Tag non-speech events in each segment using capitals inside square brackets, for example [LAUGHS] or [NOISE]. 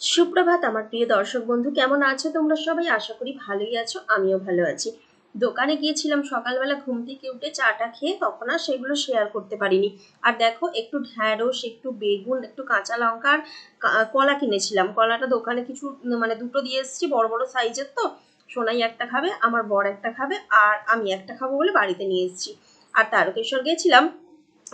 সুপ্রভাত আমার প্রিয় দর্শক বন্ধু, কেমন আছো তোমরা সবাই? আশা করি ভালোই আছো, আমিও ভালো আছি। দোকানে গিয়েছিলাম সকালবেলা, ঘুম থেকে উঠে চাটা খেয়ে তখন আর সেগুলো শেয়ার করতে পারিনি। আর দেখো, একটু ঢ্যাঁড়স, একটু বেগুন, একটু কাঁচা লঙ্কা আর কা- কলা কিনেছিলাম। কলাটা দোকানে কিছু মানে দুটো দিয়ে এসেছি, বড় বড় সাইজের তো। সোনাই একটা খাবে, আমার বর একটা খাবে, আর আমি একটা খাব বলে বাড়িতে নিয়ে এসেছি। আর তারকেশ্বর গিয়েছিলাম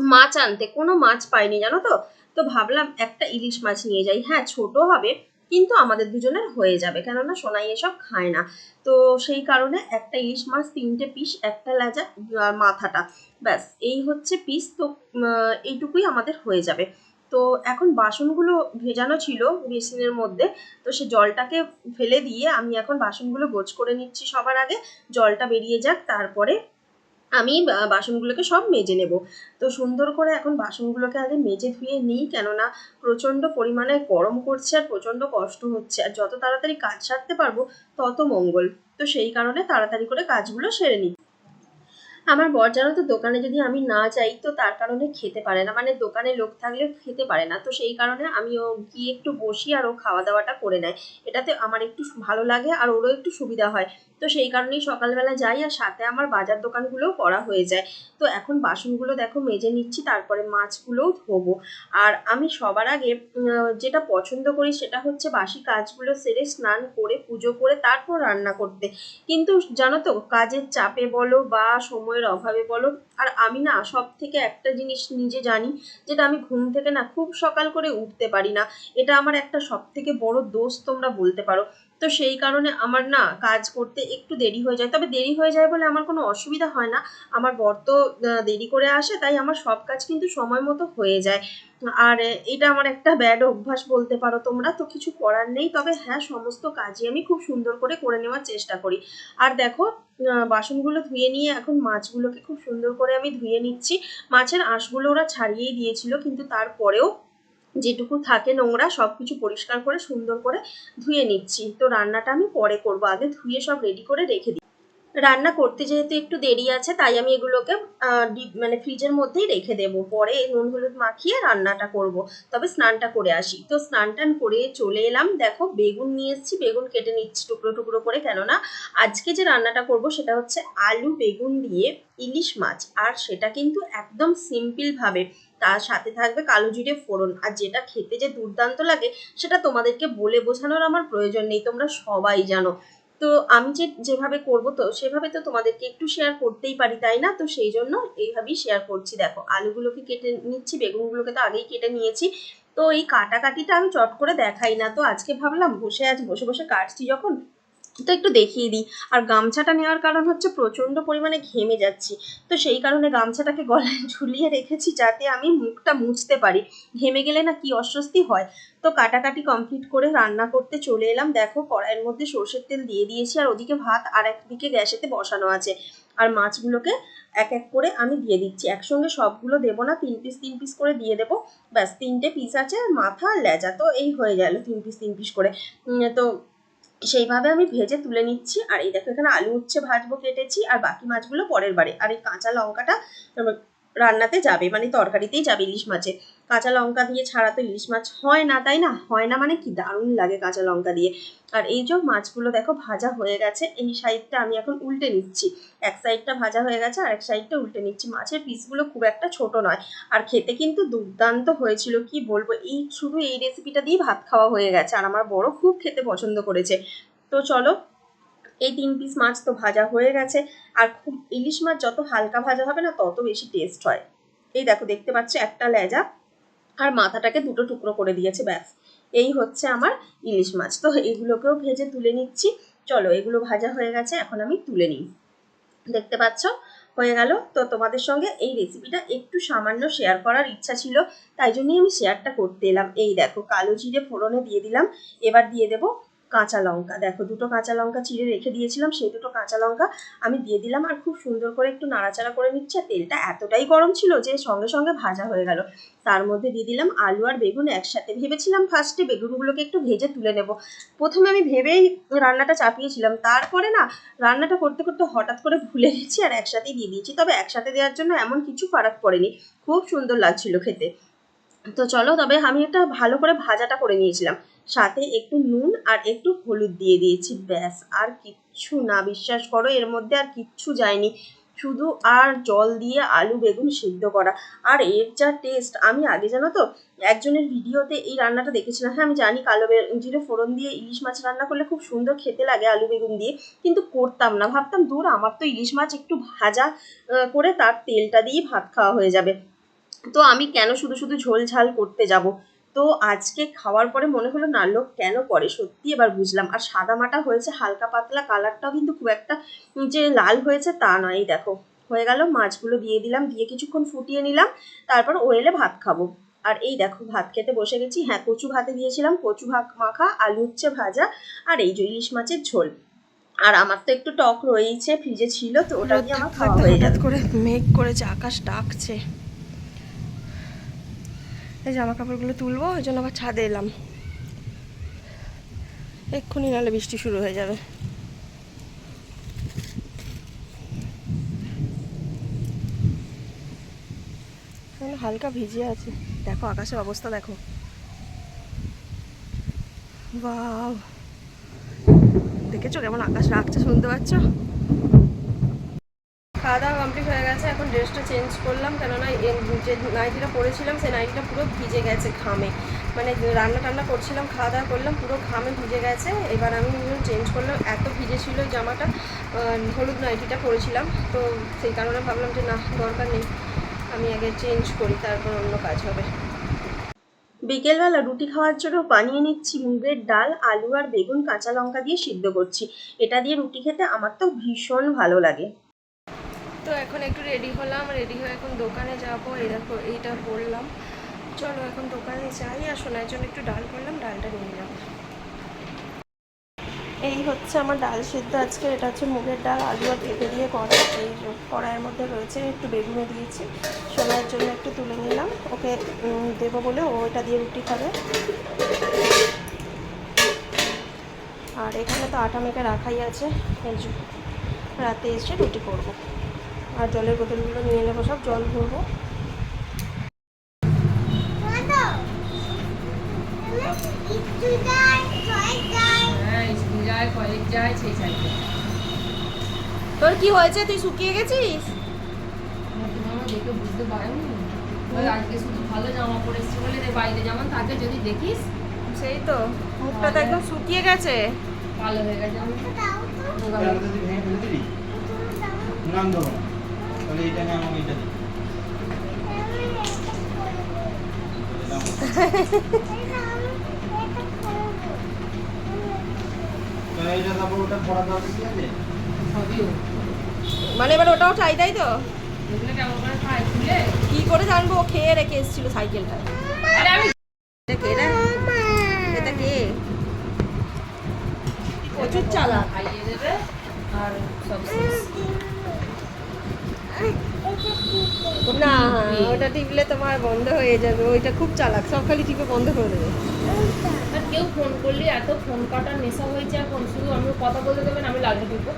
মাছ আনতে। কোনো মাছ পাইনি, জানো তো? তো ভাবলাম একটা ইলিশ মাছ নিয়ে যাই। হ্যাঁ ছোট হবে, কিন্তু আমাদের দুজনের হয়ে যাবে, কেননা সোনাই এসব খায় না। তো সেই কারণে একটা ইলিশ মাছ, তিনটে পিস, একটা লেজা মাথাটা। ব্যাস, এই হচ্ছে পিস তো এইটুকুই আমাদের হয়ে যাবে। তো এখন বাসনগুলো ভেজানো ছিল বেসিনের মধ্যে, তো সে জলটাকে ফেলে দিয়ে আমি এখন বাসনগুলো গোছ করে নিচ্ছি সবার আগে। জলটা বেরিয়ে যাক, তারপরে আমি বাসনগুলোকে সব মেজে নেব। তো সুন্দর করে এখন বাসনগুলোকে আগে মেজে ধুয়ে নিই, কেননা প্রচণ্ড পরিমাণে গরম করছে আর প্রচণ্ড কষ্ট হচ্ছে। আর যত তাড়াতাড়ি কাজ সারতে পারব, তত মঙ্গল। তো সেই কারণে তাড়াতাড়ি করে কাজগুলো সেরে নিই। আমার বর জানো তো, দোকানে যদি আমি না যাই, তো তার কারণে খেতে পারে না। মানে দোকানে লোক থাকলে খেতে পারে না। তো সেই কারণে আমি ও গিয়ে একটু বসি আর ও খাওয়া দাওয়াটা করে নেয়। এটাতে আমার একটু ভালো লাগে আর ওরও একটু সুবিধা হয়। তো সেই কারণেই সকালবেলা যাই আর সাথে আমার বাজার দোকানগুলোও করা হয়ে যায়। তো এখন বাসনগুলো দেখো মেজে নিচ্ছি, তারপরে মাছগুলোও ধোবো। আর আমি সবার আগে যেটা পছন্দ করি সেটা হচ্ছে বাসি কাজগুলো সেরে স্নান করে, পুজো করে তারপর রান্না করতে। কিন্তু জানো তো, কাজের চাপে বলো বা সময়ের অভাবে বলো, আর আমি না সব থেকে একটা জিনিস নিজে জানি, যেটা আমি ঘুম থেকে না খুব সকাল করে উঠতে পারি না। এটা আমার একটা সব থেকে বড় দোষ তোমরা বলতে পারো। তো সেই কারণে আমার না কাজ করতে একটু দেরি হয়ে যায়। তবে দেরি হয়ে যায় বলে আমার কোনো অসুবিধা হয় না। আমার বর তো দেরি করে আসে, তাই আমার সব কাজ কিন্তু সময় মতো হয়ে যায়। আর এটা আমার একটা ব্যাড অভ্যাস বলতে পারো তোমরা, তো কিছু করার নেই। তবে হ্যাঁ সমস্ত কাজই আমি খুব সুন্দর করে করে নেওয়ার চেষ্টা করি। আর দেখো বাসনগুলো ধুয়ে নিয়ে এখন মাছগুলোকে খুব সুন্দর করে আমি ধুয়ে নিচ্ছি। মাছের আঁশগুলো ওরা ছাড়িয়েই দিয়েছিল, কিন্তু তারপরেও যেটুকু থাকে নোংরা সব কিছু পরিষ্কার করে সুন্দর করে ধুয়ে নিচ্ছি। তো রান্নাটা আমি পরে করব। আগে ধুয়ে সব রেডি করে রেখে দিই রান্না করতে যেহেতু একটু দেরি আছে, তাই আমি এগুলোকে মানে ফ্রিজের মধ্যেই রেখে দেব। পরে নুন হলুদ মাখিয়ে রান্নাটা করব। তবে স্নানটা করে আসি। তো স্নান টান করে চলে এলাম। দেখো বেগুন নিয়ে এসেছি। বেগুন কেটে নিচ্ছি টুকরো টুকরো করে। কেননা আজকে যে রান্নাটা করব সেটা হচ্ছে আলু বেগুন দিয়ে ইলিশ মাছ। আর সেটা কিন্তু একদম সিম্পল ভাবে তার সাথে থাকবে কালো জিরে ফোড়ন। আর যেটা খেতে যে দুর্দান্ত লাগে, সেটা তোমাদেরকে বলে বোঝানোর আমার প্রয়োজন নেই, তোমরা সবাই জানো। তো আমি যে যেভাবে করব তো, সেভাবে তো তোমাদেরকে একটু শেয়ার করতেই পারি, তাই না? তো সেই জন্য এইভাবেই শেয়ার করছি। দেখো, আলুগুলোকে কেটে নিচ্ছি, বেগুনগুলোকে তো আগেই কেটে নিয়েছি। তো এই কাটাকাটিটা আমি চট করে দেখাই না। তো আজকে ভাবলাম বসে আজ বসে বসে কাটছি যখন তো একটু দেখিয়ে দিই। আর গামছাটা নেওয়ার কারণ হচ্ছে প্রচণ্ড পরিমাণে ঘেমে যাচ্ছি। তো সেই কারণে গামছাটাকে গলায় [LAUGHS] ঝুলিয়ে রেখেছি যাতে আমি মুখটা মুছতে পারি। ঘেমে গেলে না কি অস্বস্তি হয়? তো কাটাকাটি কমপ্লিট করে রান্না করতে চলে এলাম। দেখো কড়াইয়ের মধ্যে সর্ষের তেল দিয়ে দিয়েছি আর ওদিকে ভাত আর একদিকে গ্যাসেতে বসানো আছে। আর মাছগুলোকে এক এক করে আমি দিয়ে দিচ্ছি। একসঙ্গে সবগুলো দেবো না, তিন পিস তিন পিস করে দিয়ে দেবো। ব্যাস, তিনটে পিস আছে, মাথা আর লেজা। তো এই হয়ে গেল তিন পিস তিন পিস করে। তো সেইভাবে আমি ভেজে তুলে নিচ্ছি। আর এই দেখো এখানে আলু উচ্ছে ভাজবো, কেটেছি, আর বাকি মাছগুলো পরের বারে। আর এই কাঁচা লঙ্কাটা রান্নাতে যাবে মানে তরকারিতেই যাবে ইলিশ মাছে। কাঁচা লঙ্কা দিয়ে ছাড়া তো ইলিশ মাছ হয় না, তাই না? হয় না মানে কি দারুণ লাগে কাঁচা লঙ্কা দিয়ে। আর এই যে মাছগুলো দেখো ভাজা হয়ে গেছে, এই সাইডটা আমি এখন উল্টে নিচ্ছি। এক সাইডটা ভাজা হয়ে গেছে আর এক সাইডটা উল্টে নিচ্ছি। মাছের পিসগুলো খুব একটা ছোট নয়। আর খেতে কিন্তু দুর্দান্ত হয়েছিল, কি বলব? এই শুধু এই রেসিপিটা দিয়ে ভাত খাওয়া হয়ে গেছে। আর আমার বড় খুব খেতে পছন্দ করেছে। তো চলো এই তিন পিস মাছ তো ভাজা হয়ে গেছে। আর খুব ইলিশ মাছ যত হালকা ভাজা হবে না, তত বেশি টেস্ট হয়। এই দেখো, দেখতে পাচ্ছ একটা লেজা। আর মাথাটাকে দুটো টুকরো করে দিয়েছে, ব্যাস। এই হচ্ছে আমার ইলিশ মাছ। তো এগুলোকেও ভেজে তুলে নিচ্ছি। চলো, এগুলো ভাজা হয়ে গেছে, এখন আমি তুলে নিই। দেখতে পাচ্ছ? হয়ে গেল। তো তোমাদের সঙ্গে এই রেসিপিটা একটু সামান্য শেয়ার করার ইচ্ছা ছিল, তাই জন্যই আমি শেয়ারটা করতে এলাম। এই দেখো, কালো জিরে ফোড়নে দিয়ে দিলাম। এবার দিয়ে দেবো কাঁচা লঙ্কা। দেখো, দুটো কাঁচা লঙ্কা চিড়ে রেখে দিয়েছিলাম, সেই দুটো কাঁচা লঙ্কা আমি দিয়ে দিলাম আর খুব সুন্দর করে একটু নাড়াচাড়া করে নিচ্ছে তেলটা এতটাই গরম ছিল যে সঙ্গে সঙ্গে ভাজা হয়ে গেল। তার মধ্যে দিয়ে দিলাম আলু আর বেগুন একসাথে। ভেবেছিলাম ফার্স্টে বেগুনগুলোকে একটু ভেজে তুলে নেব। প্রথমে আমি ভেবেই রান্নাটা চাপিয়েছিলাম। তারপরে না, রান্নাটা করতে করতে হঠাৎ করে ভুলে গেছি আর একসাথেই দিয়ে দিয়েছি। তবে একসাথে দেওয়ার জন্য এমন কিছু ফারাক পড়েনি। খুব সুন্দর লাগছিল খেতে। তো চলো, তবে আমি একটা ভালো করে ভাজাটা করে নিয়েছিলাম। সাথে একটু নুন আর একটু হলুদ দিয়ে দিয়েছি, ব্যাস। আর কিচ্ছু না, বিশ্বাস করো, এর মধ্যে আর কিচ্ছু যায়নি। শুধু আর জল দিয়ে আলু বেগুন সিদ্ধ করা। আর এর যা টেস্ট আমি আগে জানো তো, একজনের ভিডিওতে এই রান্নাটা দেখেছিলাম। হ্যাঁ আমি জানি কালো জিরে ফোড়ন দিয়ে ইলিশ মাছ রান্না করলে খুব সুন্দর খেতে লাগে আলু বেগুন দিয়ে, কিন্তু করতাম না। ভাবতাম, দূর, আমার তো ইলিশ মাছ একটু ভাজা করে তার তেলটা দিয়ে ভাত খাওয়া হয়ে যাবে। তো আমি কেন শুধু শুধু ঝোল ঝাল করতে যাব? তো আজকে খাওয়ার পরে মনে হলো না লোক কেন করে? সত্যি এবার বুঝলাম। আর সাদা মাটা হয়েছে হালকা পাতলা কালারটাও কিন্তু খুব একটা যে লাল হয়েছে তা নয়। দেখো হয়ে গেল মাছগুলো দিয়ে দিলাম দিয়ে কিছুক্ষণ ফুটিয়ে নিলাম তারপর ও এলে ভাত খাব। আর এই দেখো ভাত খেতে বসে গেছি। হ্যাঁ কচু ভাতে দিয়েছিলাম কচু ভাত মাখা আলু উচ্ছে ভাজা আর এই যে ইলিশ মাছের ঝোল। আর আমার তো একটু টক রয়েছে ফ্রিজে ছিল তো ওটা দিয়ে আমার খাওয়া হয়ে যাবে করে মেঘ করেছে আকাশ ডাকছে। জামা কাপড়গুলো তুলবো, ওই জন্য আবার ছাদে এলাম। এক্ষুনি নাহলে বৃষ্টি শুরু হয়ে যাবে। হালকা ভিজে আছে। দেখো, আকাশের অবস্থা দেখো। বাও দেখেছ কেমন আকাশ রাখছে, শুনতে পাচ্ছ? খাওয়া দাওয়া কমপ্লিট হয়ে গেছে, এখন ড্রেসটা চেঞ্জ করলাম, কেননা যে নাইটিটা পরেছিলাম, সেই নাইটিটা পুরো ভিজে গেছে ঘামে। মানে রান্না টান্না করছিলাম খাওয়া দাওয়া করলাম, পুরো ঘামে ভিজে গেছে। এবার আমি চেঞ্জ করলাম, এত ভিজে ছিল জামাটা হলুদ নাইটিটা পরেছিলাম, তো সেই কারণে ভাবলাম যে না, দরকার নেই। আমি আগে চেঞ্জ করি, তারপর অন্য কাজ হবে। বিকেলবেলা রুটি খাওয়ার জন্য বানিয়ে নিচ্ছি মুগের ডাল, আলু আর বেগুন, কাঁচা লঙ্কা দিয়ে সিদ্ধ করছি। এটা দিয়ে রুটি খেতে আমার তো ভীষণ ভালো লাগে। তো এখন একটু রেডি হলাম রেডি হয়ে এখন দোকানে যাব। এই দেখো, এইটা পরলাম চলো এখন দোকানে যাই। আর সোনার জন্য একটু ডাল করলাম, ডালটা নিয়ে যাব। এই হচ্ছে আমার ডাল সিদ্ধ আজকে। এটা হচ্ছে মুগের ডাল, আলু আর পেঁপে দিয়ে করা। এই কড়াইয়ের মধ্যে রয়েছে, একটু বেগুনে দিয়েছি। সোনার জন্য একটু তুলে নিলাম। ওকে দেবো বলে ও এটা দিয়ে রুটি খাবে। আর এখানে তো আটা মেখে রাখাই আছে। রাতে এসে রুটি করব। আর জলের বোতলগুলো নিয়ে নেব সব জল ভরবো। হ্যাঁ স্কুল যায় কলেজ যায় সেই সাইকেল তোর কি হয়েছে? তুই শুকিয়ে গেছিস? দেখে বুঝতে পারোনি। আজকে শুধু ভালো জামা পরে এসছি বলে বাইরে যেমন থাকে যদি দেখিস। সেই তো মুখটা তো একদম শুকিয়ে গেছে। ভালো হয়ে গেছে তাহলে এটা নিয়ে আমাকে এটা। মানে এবার ওটাও চাই তাই তো? কি করে জানব? খেয়ে রেখে এসেছিল সাইকেলটা। আরে আমি এটা কে রে? এটা কে? প্রচুর চালাক। খাইয়ে দেবে আর সব না ওটা টিপলে তোমার বন্ধ হয়ে যাবে ওইটা খুব চালাক সব খালি টিপে বন্ধ করে দেবে। আর কেউ ফোন করলে এত ফোন কাটার নেশা হয়েছে এখন শুধু আমি কথা বলতে দেবেন আমি লাগিয়ে দেবো।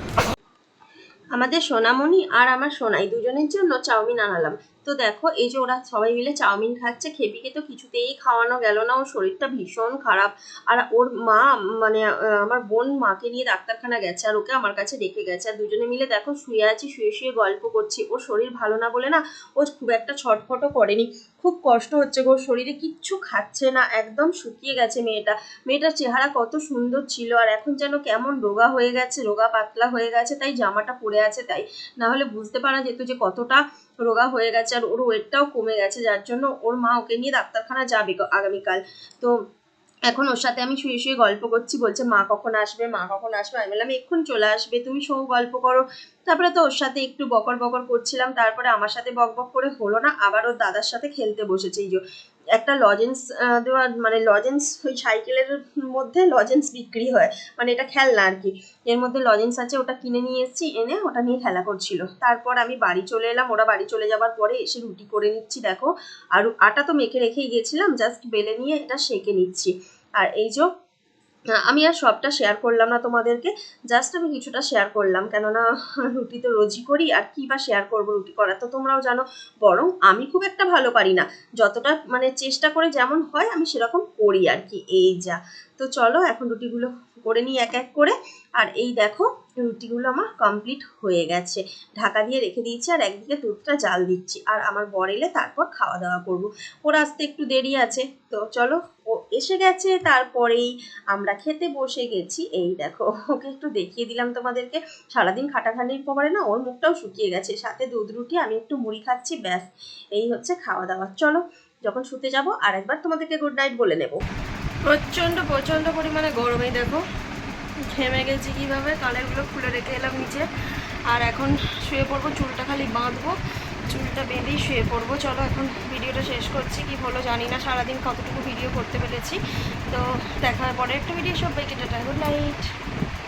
আমাদের সোনামণি আর আমার সোনাই দুজনের জন্য চাউমিন আনালাম। তো দেখো, এই যে ওরা সবাই মিলে চাউমিন খাচ্ছে, খেপিকে তো কিছুতেই খাওয়ানো গেল না, ওর শরীরটা ভীষণ খারাপ। আর ওর মা মানে আমার বোন মাকে নিয়ে ডাক্তারখানা গেছে আর ওকে আমার কাছে রেখে গেছে। আর দুজনে মিলে দেখো, শুয়ে আছি, শুয়ে শুয়ে গল্প করছি। ওর শরীর ভালো না বলে না, ও খুব একটা ছটফটও করেনি। খুব কষ্ট হচ্ছে গো শরীরে কিচ্ছু খাচ্ছে না, একদম শুকিয়ে গেছে মেয়েটা। মেয়েটার চেহারা কত সুন্দর ছিল, আর এখন যেন কেমন রোগা হয়ে গেছে, রোগা পাতলা হয়ে গেছে, তাই জামাটা পরে আছে, তাই। না হলে বুঝতে পারা যেত যে কতটা রোগা হয়ে গেছে আর ওর ওয়েটটাও কমে গেছে, যার জন্য ওর মা ওকে নিয়ে ডাক্তারখানা যাবে আগামীকাল। তো এখন ওর সাথে আমি শুয়ে শুয়ে গল্প করছি, বলছে, মা কখন আসবে? মা কখন আসবে? আমি বললাম, এক্ষুন চলে আসবে, তুমি শো গল্প করো। তারপরে তো ওর সাথে একটু বকর বকর করছিলাম, তারপরে আমার সাথে বক বক করে হলো না, আবার ওর দাদার সাথে খেলতে বসেছে, এই যে একটা লজেন্স দেওয়ার মানে লজেন্স ওই সাইকেলের মধ্যে লজেন্স বিক্রি হয়। মানে এটা খেলনা আর কি। এর মধ্যে লজেন্স আছে, ওটা কিনে নিয়ে এসেছি, এনে ওটা নিয়ে খেলা করছিল। তারপর আমি বাড়ি চলে এলাম, ওরা বাড়ি চলে যাওয়ার পরে এসে রুটি করে নিচ্ছি, দেখো। আর আটা তো মেখে রেখেই গেছিলাম জাস্ট বেলে নিয়ে এটা সেঁকে নিচ্ছি। আর এই যে আমি আর সবটা শেয়ার করলাম না তোমাদেরকে জাস্ট আমি কিছুটা শেয়ার করলাম, কেননা রুটি তো রোজই করি, আর কি বা শেয়ার করব রুটি করা তো তোমরাও জানো, বরং আমি খুব একটা ভালো পারি না। যতটা মানে চেষ্টা করে যেমন হয়, আমি সেরকম করি আর কি, এই যা। তো চলো, এখন রুটিগুলো করে নিই এক এক করে, আর এই দেখো রুটিগুলো আমার কমপ্লিট হয়ে গেছে। ঢাকা দিয়ে রেখে দিয়েছি আর একদিকে দুধটা জাল দিচ্ছি। আর আমার বর এলে তারপর খাওয়া দাওয়া করব। ওর আসতে একটু দেরি আছে। তো চলো, ও এসে গেছে, তারপরেই আমরা খেতে বসে গেছি। এই দেখো, ওকে একটু দেখিয়ে দিলাম তোমাদেরকে। সারাদিন খাটাখানির পরে না, ওর মুখটাও শুকিয়ে গেছে। সাথে দুধ, রুটি, আমি একটু মুড়ি খাচ্ছি, ব্যাস। এই হচ্ছে খাওয়া দাওয়া চলো, যখন শুতে যাব আর একবার তোমাদেরকে গুড নাইট বলে নেব। প্রচণ্ড প্রচণ্ড পরিমাণে গরমে দেখো। ঘেমে গেছি কীভাবে? কালারগুলো খুলে রেখে এলাম নিচে। আর এখন শুয়ে পড়ব, চুলটা খালি বাঁধবো। চুলটা বেঁধেই শুয়ে পড়ব। চলো এখন ভিডিওটা শেষ করছি। কি হলো জানি না, সারাদিন কতটুকু ভিডিও করতে পেরেছি। তো দেখার পরে একটা ভিডিও। সবাইকে টাটা, গুড নাইট।